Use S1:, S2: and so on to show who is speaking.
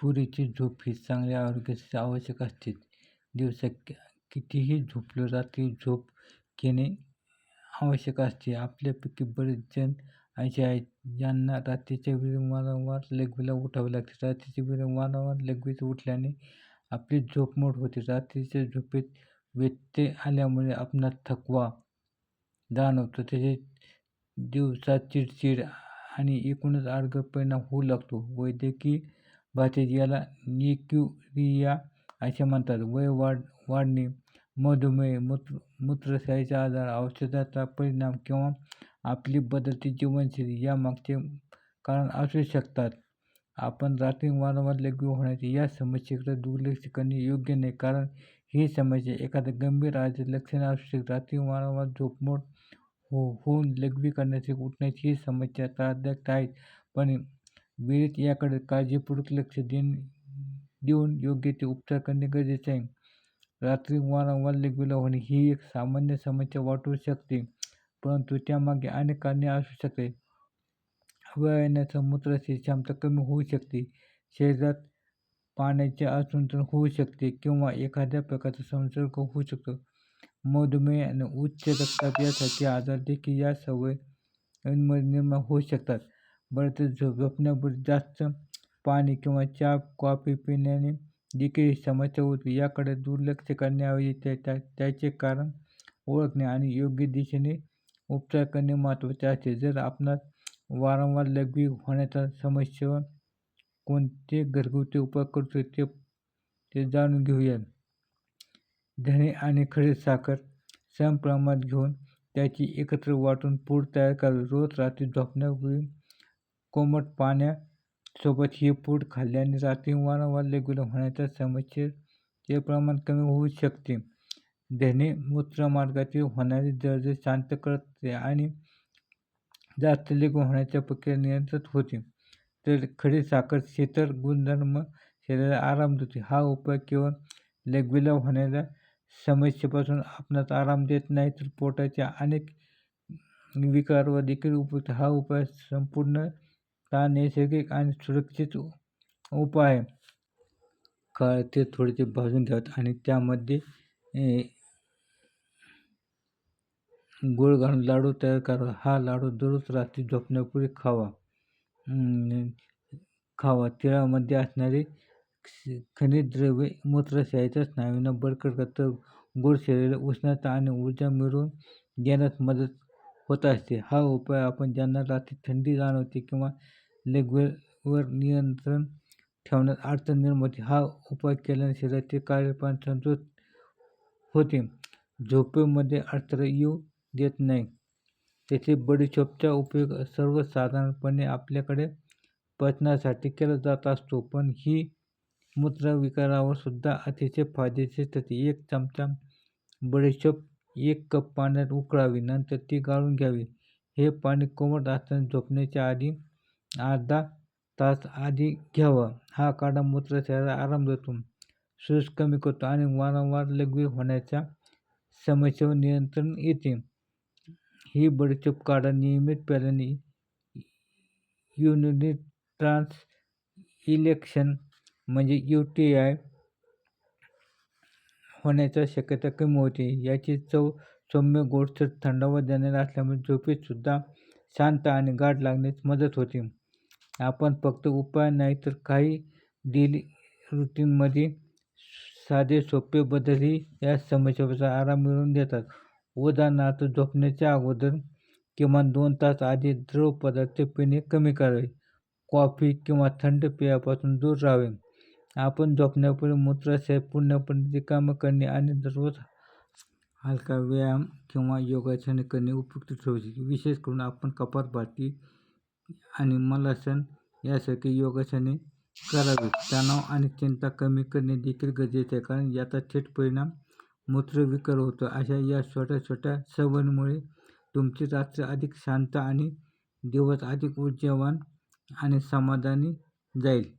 S1: पुरेची झोप ही चांगल्या आरोग्यासाठी आवश्यक असते. दिवसा कितीही झोपलो रात्री झोप घेणे आवश्यक असते. आपल्यापैकी बरेच जण असे आहेत ज्यांना रात्रीच्या वेळी वारंवार लघवीला उठावे लागते. रात्रीच्या वेळी वारंवार लघवीत उठल्याने आपली झोप मोड होते. रात्रीच्या झोपेत व्यत्यय आल्यामुळे आपणास थकवा जाणवतो तसेच दिवसात चिडचिड आणि एकूणच आरोग्य परिणाम होऊ लागतो. वैद्यकीय भाषेत याला न्यूक्युरिया असे म्हणतात. वय वाढ वाढणे, मधुमेह, मूत्र मूत्रशाहीचा आजार, औषधाचा परिणाम किंवा आपली बदलती जीवनशैली यामागचे कारण असू शकतात. आपण रात्री वारंवार लघवी होण्याची या समस्येकडे दुर्लक्ष करणे योग्य नाही कारण ही समस्या एखाद्या गंभीर आजार लक्षणे असू शकते. रात्री वारंवार झोपमोड हो होऊन लघवी करण्याची उठण्याची ही समस्या त्रासदायक आहेत पण वेळेत याकडे काळजीपूर्वक लक्ष देऊन योग्य ते उपचार करणे गरजेचे आहे. रात्री वारंवार लेगुला होणे ही एक सामान्य समस्या वाटू शकते परंतु त्यामागे अनेक कारणे असू शकते वयानुसार मूत्राची क्षमता कमी होऊ शकते, शरीरात पाण्याचे असंतुलन होऊ शकते किंवा एखाद्या प्रकारचा संसर्ग होऊ शकतो. मधुमेह आणि उच्च रक्तदाब यासारखे आजार देखील या सवयींमुळे निर्माण होऊ शकतात. बऱ्याचदा झोपण्यापूर्वी जास्त पाणी किंवा चहा कॉफी पिण्याने देखील काही समस्या होते. याकडे दुर्लक्ष करण्याऐवजी त्या त्या त्याचे कारण ओळखणे आणि योग्य दिशेने उपचार करणे महत्त्वाचे असते. जर आपणास वारंवार लघवी होण्याच्या समस्येवर कोणते घरगुती उपाय करू ते ते जाणून घेऊया. धणे आणि खडे साखर समप्रमाणात घेऊन त्याची एकत्र वाटून पूड तयार करावी. रोज रात्री झोपण्यापूर्वी कोमट पाण्यासोबत ही पूड खाल्ल्याने रात्री वारंवार लघवीला होण्याच्या समस्येचे प्रमाण कमी होऊ शकते. धणे मूत्रमार्गातील होणारी जळजळ शांत करते आणि जास्त लेगू होण्याच्या प्रक्रिया नियंत्रित होते. तर खडीसाखर शीतल गुणधर्म शरीराला आराम देते. हा उपाय केवळ लेगविला होणाऱ्या समस्येपासून आपणास आराम देत नाही तर पोटाच्या अनेक विकारवर देखील उपयुक्त हा उपाय संपूर्ण हा नैसर्गिक आणि सुरक्षित उपाय आहे. ते थोडेसे भाजून घ्यावेत आणि त्यामध्ये गुळ घालून लाडू तयार करावा. हा लाडू दररोज रात्री झोपण्यापूर्वी खावा. खावा. तिळामध्ये असणारे खनिज द्रव्ये मूत्राशयाच्या स्नायूंना बळकट करतात तर गूळ शरीराला उष्णता आणि ऊर्जा मिळवून घेण्यास मदत होत असते. हा उपाय आपण ज्यांना रात्री थंडी जाणवते किंवा लघवीवर नियंत्रण ठेवण्यात अडचण निर्माण होते, हा उपाय केल्याने शरीराचे कार्यपण संतुलित होते, झोपेमध्ये अडथळा येऊ देत नाही. तेथे बडीशेपचा उपयोग सर्वसाधारणपणे आपल्याकडे पचनासाठी केला जात असतो पण ही मूत्रविकारावर सुद्धा अतिशय फायदेशीर ठरते. एक चमचा बडीशेप एक कप पाण्यात उकळावी नंतर ती गाळून घ्यावी. हे पाणी कोमट असताना झोपण्याच्या आधी अर्धा तास आधी घ्यावं. हा काढा मूत्राशयाला आराम देतो, सूज कमी करतो आणि वारंवार लघवी होण्याच्या समस्येवर नियंत्रण येते. ही बडीचूप काढा नियमित प्याल्याने युनिट ट्रान्स इलेक्शन म्हणजे यू टी आय होण्याच्या शक्यता कमी होते. याची चव सौम्य गोडसर थंडावा देणारी असल्यामुळे झोपेतसुद्धा शांत आणि गाठ लागण्यास मदत होते. आपण फक्त उपाय नाही तर काही डेली रुटीनमध्ये साधे सोपे बदलही या समस्येचा आराम मिळवून देतात. उदाहरणार्थ झोपण्याच्या अगोदर किमान दोन तास आधी द्रव पदार्थ पिणे कमी करावे. कॉफी किंवा थंड पेयापासून दूर राहावे. आपण झोपण्यापूर्वी मूत्राशय पूर्णपणे रिकाम करणे आणि दररोज हलका व्यायाम किंवा योगासने करणे उपयुक्त ठरू शकते. विशेष करून आपण कपालभाती आणि मलासन यासारखी योगासने करावीत. तणाव आणि चिंता कमी करणे देखील गरजेचे आहे कारण याचा थेट परिणाम मूत्रविकार होतो. अशा या छोट्या छोट्या सवयींमुळे तुमची रात्र अधिक शांत आणि दिवस अधिक ऊर्जावान आणि समाधानी जाईल.